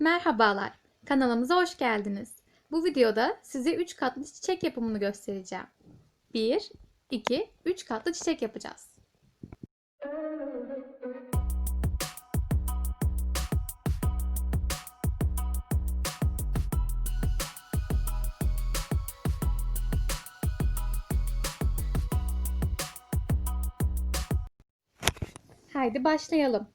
Merhabalar, kanalımıza hoş geldiniz. Bu videoda size 3 katlı çiçek yapımını göstereceğim. 1, 2, 3 katlı çiçek yapacağız. Haydi başlayalım.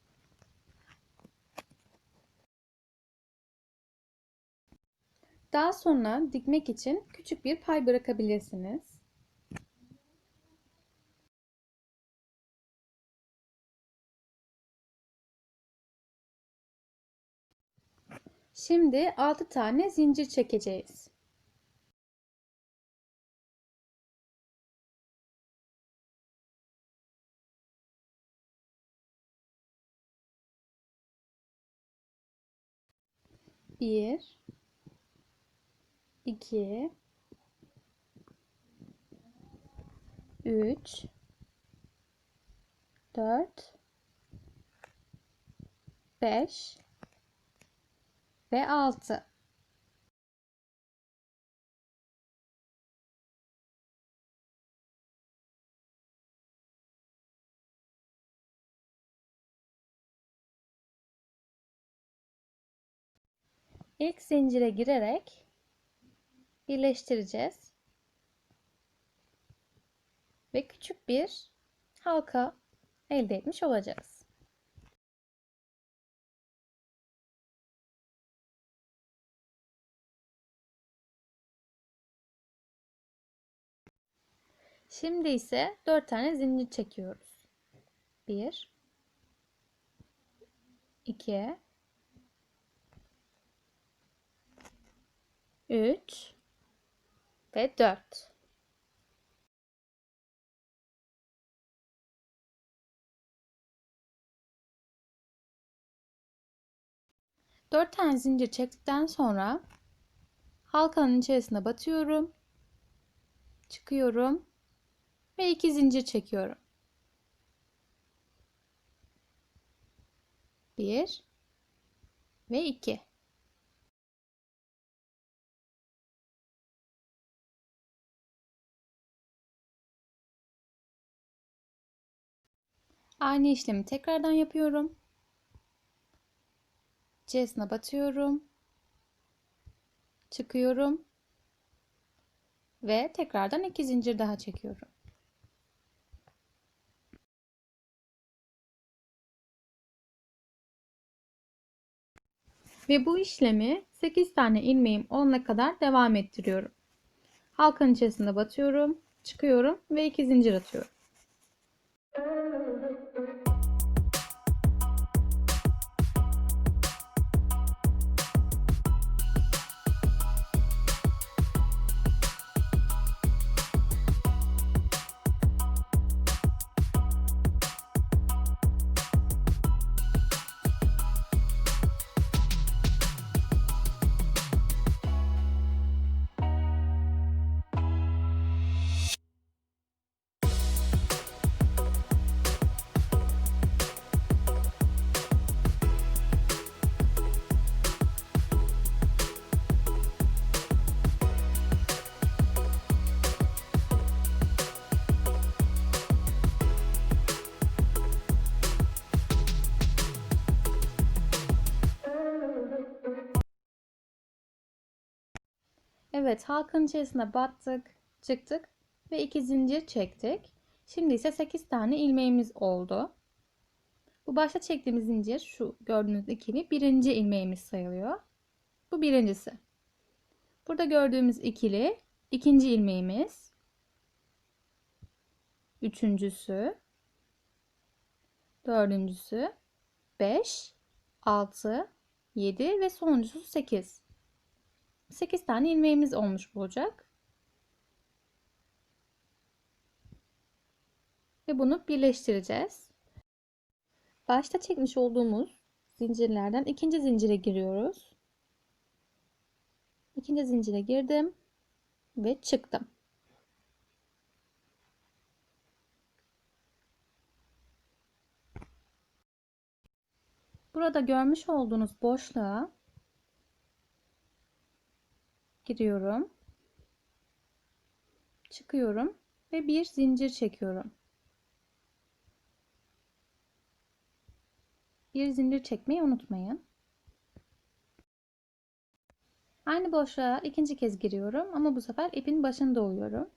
Daha sonra dikmek için küçük bir pay bırakabilirsiniz. Şimdi 6 tane zincir çekeceğiz. Bir, 2 3 4 5 ve 6 İlk zincire girerek birleştireceğiz. Ve küçük bir halka elde etmiş olacağız. Şimdi ise 4 tane zincir çekiyoruz. 1 2 3 ve 4. Dört tane zincir çektikten sonra halkanın içerisine batıyorum. Çıkıyorum ve iki zincir çekiyorum. Bir ve iki. Aynı işlemi tekrardan yapıyorum. İçerisine batıyorum. Çıkıyorum. Ve tekrardan iki zincir daha çekiyorum. Ve bu işlemi 8 tane ilmeğim olana kadar devam ettiriyorum. Halkanın içerisine batıyorum, çıkıyorum ve iki zincir atıyorum. Evet, halkanın içerisine battık, çıktık ve iki zincir çektik. Şimdi ise 8 tane ilmeğimiz oldu. Bu başta çektiğimiz zincir şu gördüğünüz ikili birinci ilmeğimiz sayılıyor. Bu birincisi. Burada gördüğümüz ikili ikinci ilmeğimiz. Üçüncüsü. Dördüncüsü. 5, 6, 7 ve sonuncusu 8. 8 tane ilmeğimiz olmuş olacak. Ve bunu birleştireceğiz. Başta çekmiş olduğumuz zincirlerden ikinci zincire giriyoruz. İkinci zincire girdim ve çıktım. Burada görmüş olduğunuz boşluğa giriyorum. Çıkıyorum ve bir zincir çekiyorum. Bir zincir çekmeyi unutmayın. Aynı boşluğa ikinci kez giriyorum ama bu sefer ipin başını doluyorum.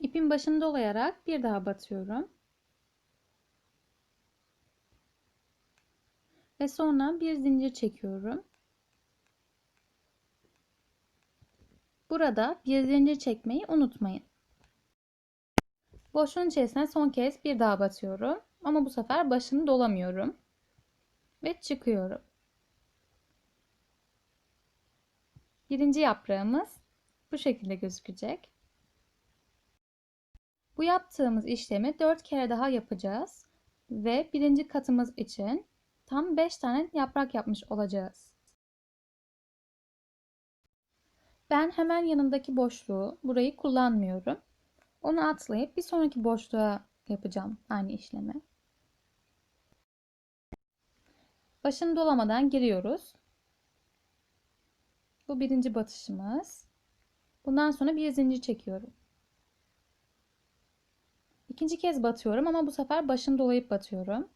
İpin başını dolayarak bir daha batıyorum. Ve sonra bir zincir çekiyorum. Burada bir zincir çekmeyi unutmayın. Boşluğun içerisine son kez bir daha batıyorum. Ama bu sefer başını dolamıyorum. Ve çıkıyorum. Birinci yaprağımız bu şekilde gözükecek. Bu yaptığımız işlemi 4 kere daha yapacağız. Ve birinci katımız için tam 5 tane yaprak yapmış olacağız. Ben hemen yanındaki boşluğu, burayı kullanmıyorum. Onu atlayıp bir sonraki boşluğa yapacağım aynı işlemi. Başını dolamadan giriyoruz. Bu birinci batışımız. Bundan sonra bir zincir çekiyorum. İkinci kez batıyorum ama bu sefer başını dolayıp batıyorum.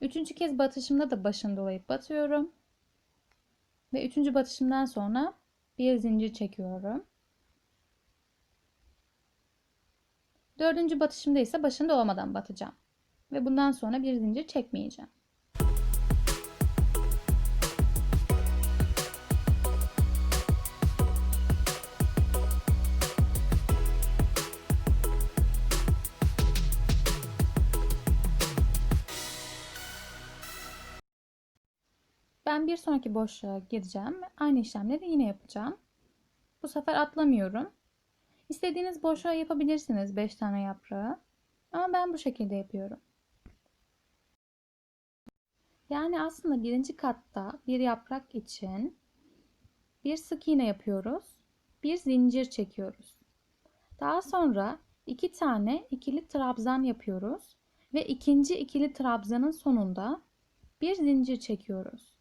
Üçüncü kez batışımda da başını dolayıp batıyorum. Ve üçüncü batışımdan sonra bir zincir çekiyorum. Dördüncü batışımda ise başını dolamadan batacağım. Ve bundan sonra bir zincir çekmeyeceğim. Bir sonraki boşluğa gireceğim aynı işlemleri yine yapacağım. Bu sefer atlamıyorum. İstediğiniz boşluğa yapabilirsiniz 5 tane yaprağı. Ama ben bu şekilde yapıyorum. Yani aslında birinci katta bir yaprak için bir sık iğne yapıyoruz. Bir zincir çekiyoruz. Daha sonra iki tane ikili trabzan yapıyoruz. Ve ikinci ikili trabzanın sonunda bir zincir çekiyoruz.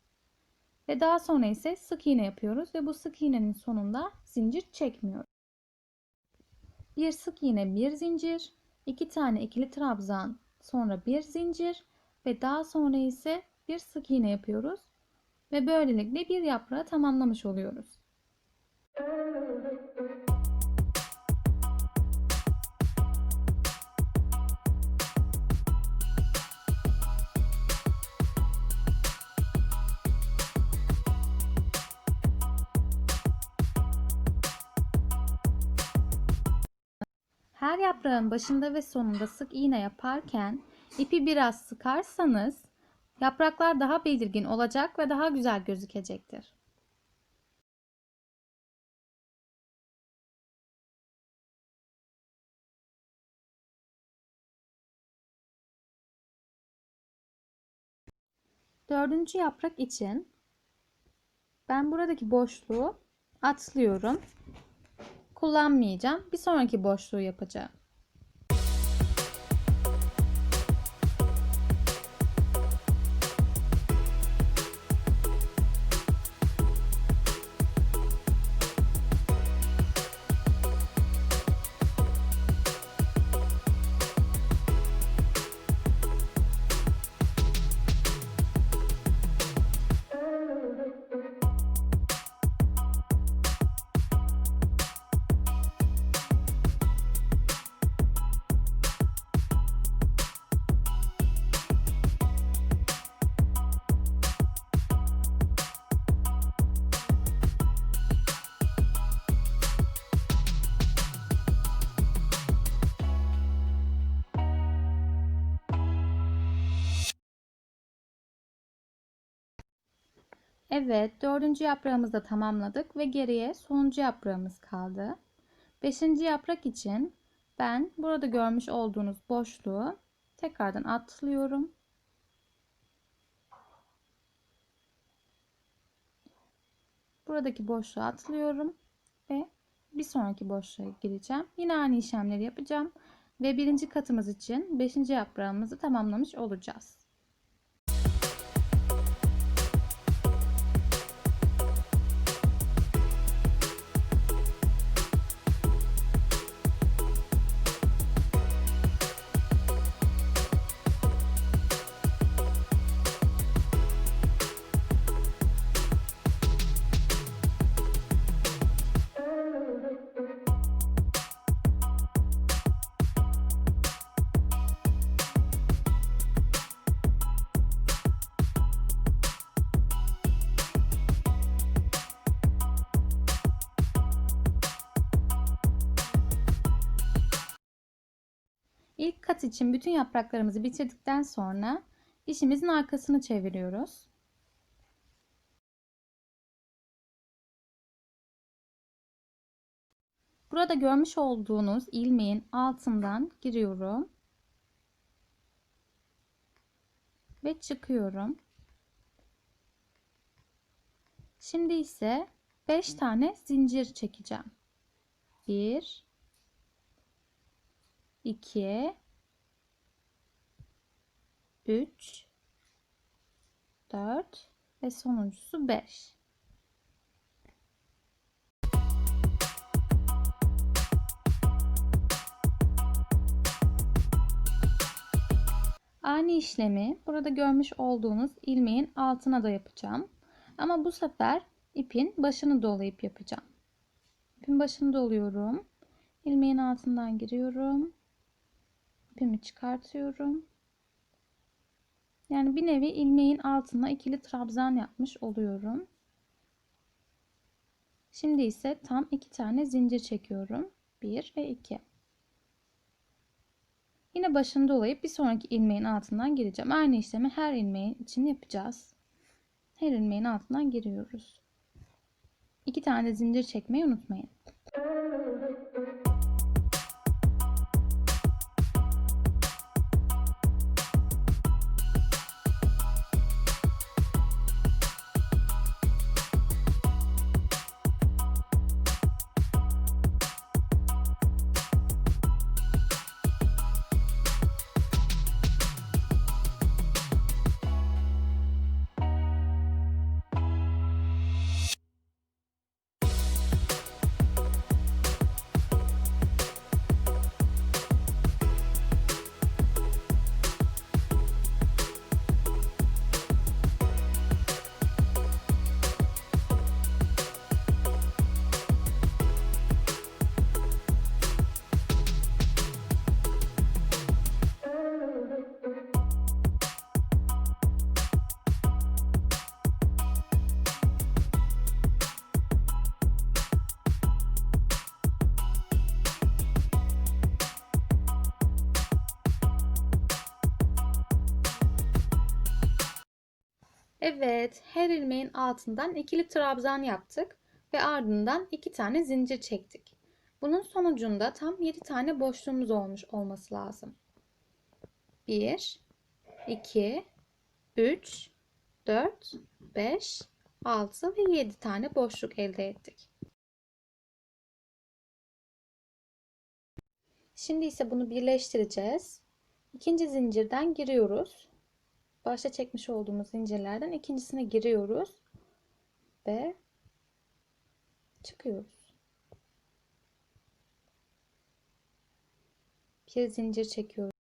Ve daha sonra ise sık iğne yapıyoruz ve bu sık iğnenin sonunda zincir çekmiyoruz. Bir sık iğne, bir zincir, iki tane ikili trabzan, sonra bir zincir ve daha sonra ise bir sık iğne yapıyoruz ve böylelikle bir yaprağı tamamlamış oluyoruz. Her yaprağın başında ve sonunda sık iğne yaparken ipi biraz sıkarsanız yapraklar daha belirgin olacak ve daha güzel gözükecektir. Dördüncü yaprak için ben buradaki boşluğu atlıyorum kullanmayacağım. Bir sonraki boşluğu yapacağım. Evet, dördüncü yaprağımızı da tamamladık ve geriye sonuncu yaprağımız kaldı. Beşinci yaprak için ben burada görmüş olduğunuz boşluğu tekrardan atlıyorum. Buradaki boşluğu atlıyorum ve bir sonraki boşluğa gireceğim. Yine aynı işlemleri yapacağım ve birinci katımız için beşinci yaprağımızı tamamlamış olacağız. İlk kat için bütün yapraklarımızı bitirdikten sonra işimizin arkasını çeviriyoruz. Burada görmüş olduğunuz ilmeğin altından giriyorum. Ve çıkıyorum. Şimdi ise 5 tane zincir çekeceğim. 1 2 3 4 ve sonuncusu 5. Aynı işlemi burada görmüş olduğunuz ilmeğin altına da yapacağım. Ama bu sefer ipin başını dolayıp yapacağım. İpin başını doluyorum. İlmeğin altından giriyorum. İpimi çıkartıyorum. Yani bir nevi ilmeğin altına ikili trabzan yapmış oluyorum. Şimdi ise tam iki tane zincir çekiyorum. 1 ve 2. Yine başını dolayıp bir sonraki ilmeğin altından gireceğim. Aynı işlemi her ilmeğin için yapacağız. Her ilmeğin altından giriyoruz. İki tane zincir çekmeyi unutmayın. Evet, her ilmeğin altından ikili trabzan yaptık ve ardından iki tane zincir çektik. Bunun sonucunda tam 7 tane boşluğumuz olmuş olması lazım. 1 2 3 4 5 6 ve 7 tane boşluk elde ettik. Şimdi ise bunu birleştireceğiz. İkinci zincirden giriyoruz başta çekmiş olduğumuz zincirlerden ikincisine giriyoruz ve çıkıyoruz. Bir zincir çekiyoruz.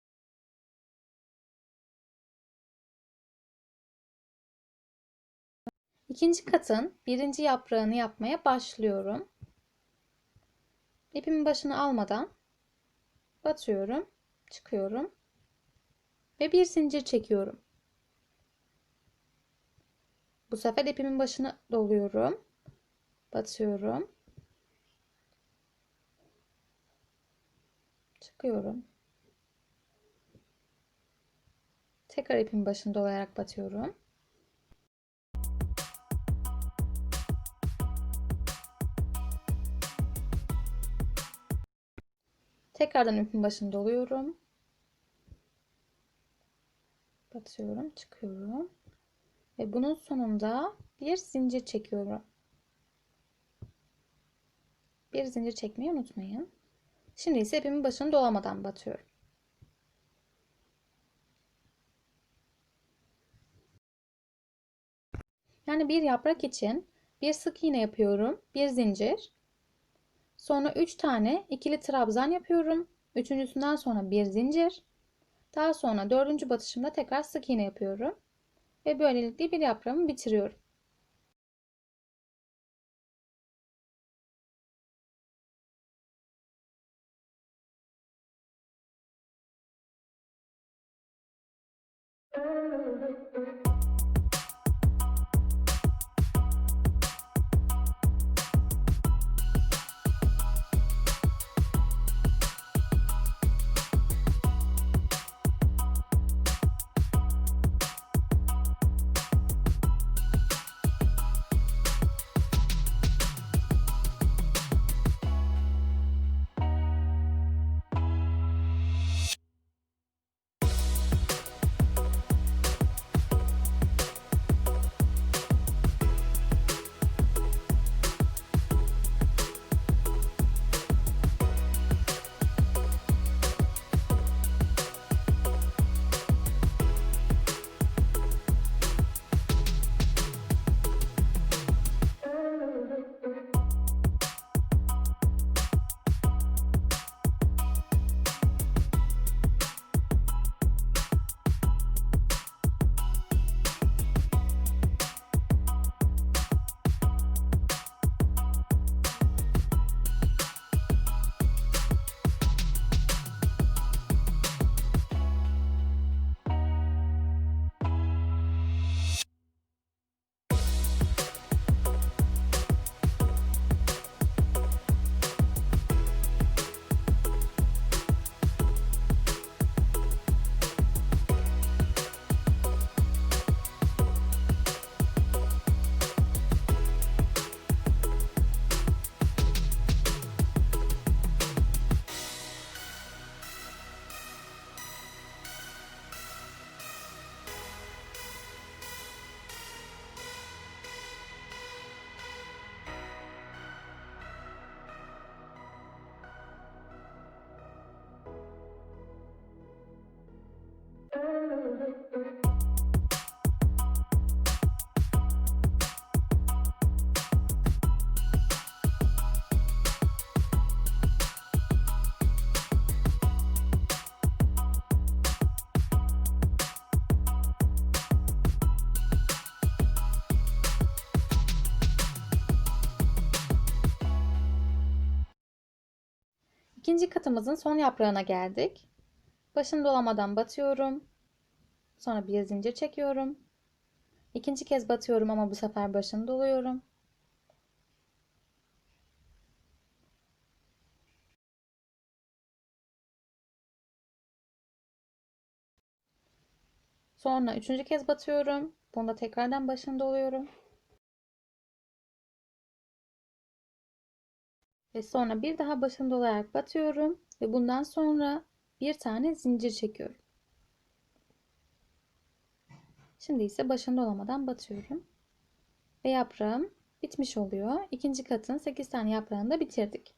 İkinci katın birinci yaprağını yapmaya başlıyorum. İpimin başını almadan batıyorum, çıkıyorum ve bir zincir çekiyorum. Bu sefer ipimin başını doluyorum. Batıyorum. Çıkıyorum. Tekrar ipin başını dolayarak batıyorum. Tekrardan ipin başını doluyorum. Batıyorum, çıkıyorum. Ve bunun sonunda bir zincir çekiyorum. Bir zincir çekmeyi unutmayın. Şimdi ise ipimin başını dolamadan batıyorum. Yani bir yaprak için bir sık iğne yapıyorum. Bir zincir. Sonra 3 tane ikili trabzan yapıyorum. Üçüncüsünden sonra bir zincir. Daha sonra dördüncü batışımda tekrar sık iğne yapıyorum. Ve böylelikle bir yaprağımı bitiriyorum. İkinci katımızın son yaprağına geldik. Başını dolamadan batıyorum. Sonra bir zincir çekiyorum. İkinci kez batıyorum ama bu sefer başını doluyorum. Sonra üçüncü kez batıyorum. Bunda tekrardan başını doluyorum. Ve sonra bir daha başını dolayarak batıyorum. Ve bundan sonra bir tane zincir çekiyorum. Şimdi ise başını dolamadan batıyorum. Ve yaprağım bitmiş oluyor. İkinci katın 8 tane yaprağını da bitirdik.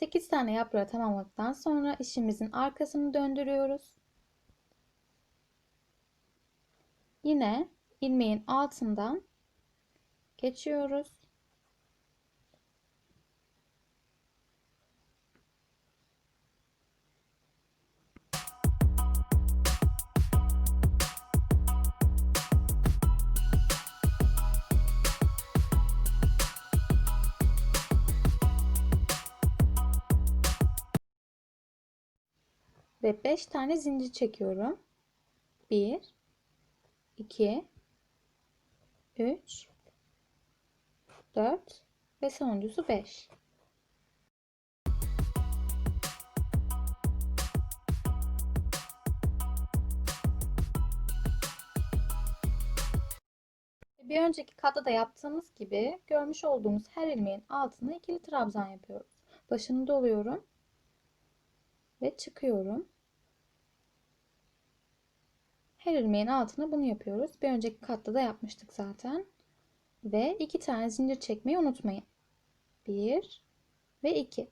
Sekiz tane yaprağı tamamladıktan sonra işimizin arkasını döndürüyoruz. Yine ilmeğin altından geçiyoruz. Ve 5 tane zincir çekiyorum. 1 2 3 4 ve sonuncusu 5. Bir önceki katta da yaptığımız gibi görmüş olduğumuz her ilmeğin altına ikili trabzan yapıyoruz. Başını doluyorum ve çıkıyorum. Her ilmeğin altına bunu yapıyoruz. Bir önceki katta da yapmıştık zaten. Ve iki tane zincir çekmeyi unutmayın. Bir ve iki.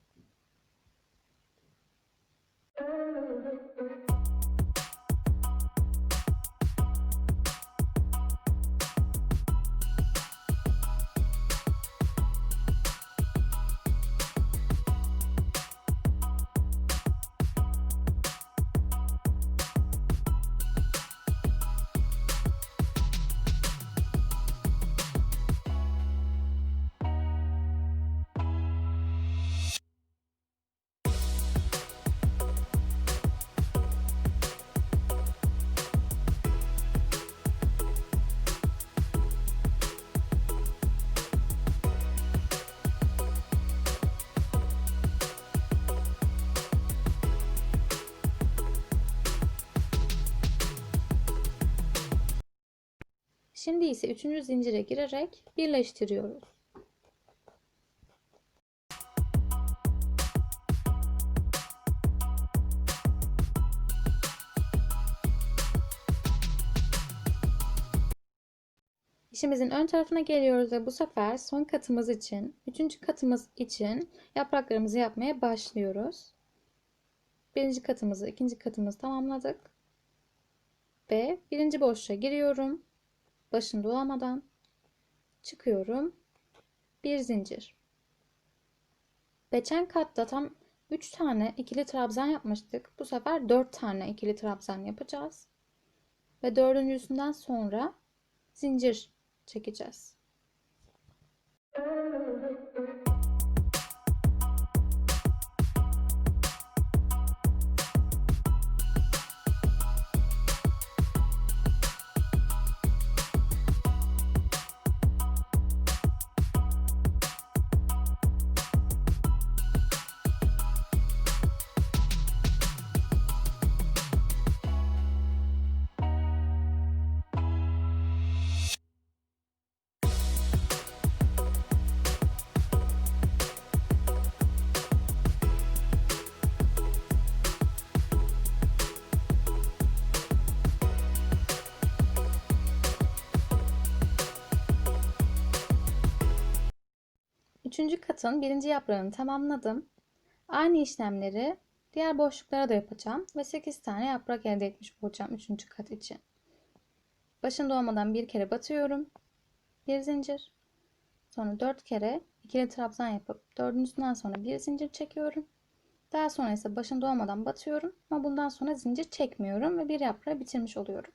Şimdi ise üçüncü zincire girerek birleştiriyoruz. İşimizin ön tarafına geliyoruz ve bu sefer son katımız için, üçüncü katımız için yapraklarımızı yapmaya başlıyoruz. Birinci katımızı, ikinci katımızı tamamladık. Ve birinci boşluğa giriyorum başını dolamadan çıkıyorum. Bir zincir. Geçen katta tam 3 tane ikili trabzan yapmıştık. Bu sefer 4 tane ikili trabzan yapacağız. Ve dördüncüsünden sonra zincir çekeceğiz. Üçüncü katın birinci yaprağını tamamladım. Aynı işlemleri diğer boşluklara da yapacağım ve 8 tane yaprak elde etmiş olacağım üçüncü kat için. Başında olmadan bir kere batıyorum. Bir zincir. Sonra 4 kere ikili trabzan yapıp dördüncüsünden sonra bir zincir çekiyorum. Daha sonra ise başında olmadan batıyorum ama bundan sonra zincir çekmiyorum ve bir yaprağı bitirmiş oluyorum.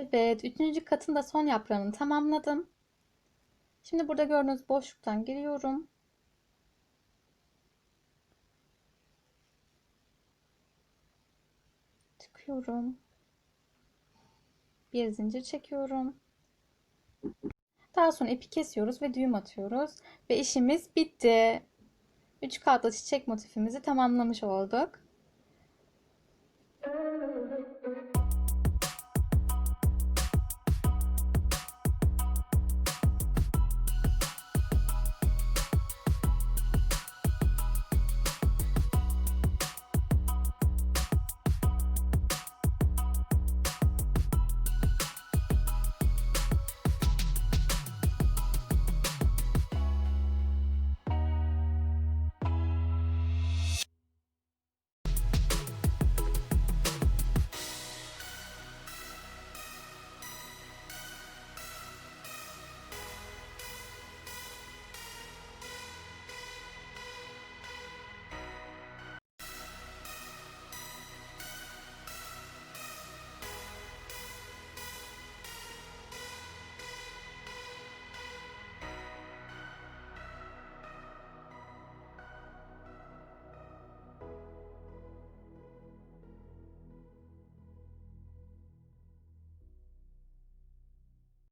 Evet, üçüncü katın da son yaprağını tamamladım. Şimdi burada gördüğünüz boşluktan giriyorum. Çıkıyorum. Bir zincir çekiyorum. Daha sonra ipi kesiyoruz ve düğüm atıyoruz. Ve işimiz bitti. Üç katlı çiçek motifimizi tamamlamış olduk.